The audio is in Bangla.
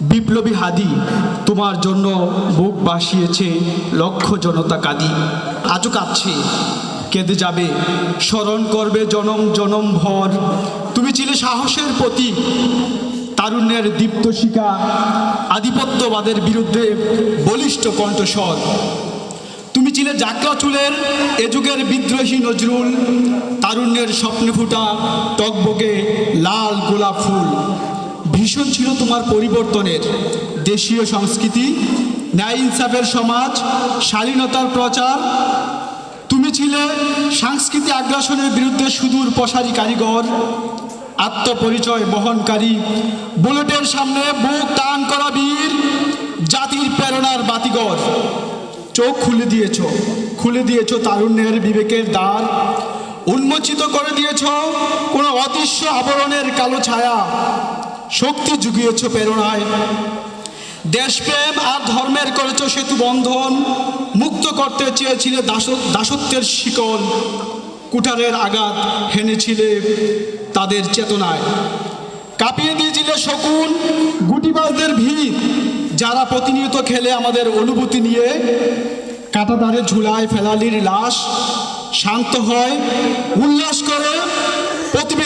বিপ্লবী হাদি তোমার জন্য বুক বাসিয়েছে লক্ষ জনতা কাঁদি। আজও কাঁদছে, কেঁদে যাবে, স্মরণ করবে জনম জনম ভর। তুমি ছিলে সাহসের প্রতীক, তারুণ্যের দীপ্ত শিকা আধিপত্যবাদের বিরুদ্ধে বলিষ্ঠ কণ্ঠস্বর। তুমি ছিলে জাকরা চুলের এ যুগের বিদ্রোহী নজরুল, তারুণ্যের স্বপ্নে ফুটা টকবগে লাল গোলাপ ফুল। ভীষণ ছিল তোমার পরিবর্তনের। দেশীয় সংস্কৃতি, ন্যায় ইনসাফের সমাজ, শালীনতার প্রচার। তুমি ছিলে সাংস্কৃতিক আগ্রাসনের বিরুদ্ধে সুদূর প্রসারী কারিগর, আত্মপরিচয় বহনকারী, বুলেটের সামনে বুক টান করা বীর, জাতির প্রেরণার বাতিগর। চোখ খুলে দিয়েছ খুলে দিয়েছ তারুণ্যের বিবেকের দ্বার। উন্মোচিত করে দিয়েছ কোনো অদৃশ্য আবরণের কালো ছায়া। শক্তি জুগিয়েছ প্রেরণায়। দেশপ্রেম আর ধর্মের করেছ সেতু বন্ধন, মুক্ত করতে চেয়েছিলে দাস- দাসত্বের শিকল, কুঠারের আঘাত হেনেছিলে তাদের চেতনায়। কাঁপিয়ে দিয়েছিলে শকুন, গুটিবাজদের ভিড়, যারা প্রতিনিয়ত খেলে আমাদের অনুভূতি নিয়ে। কাটাদারে ঝুলায় ফেলালির লাশ, শান্ত হয়, উল্লাস করে পিয়ে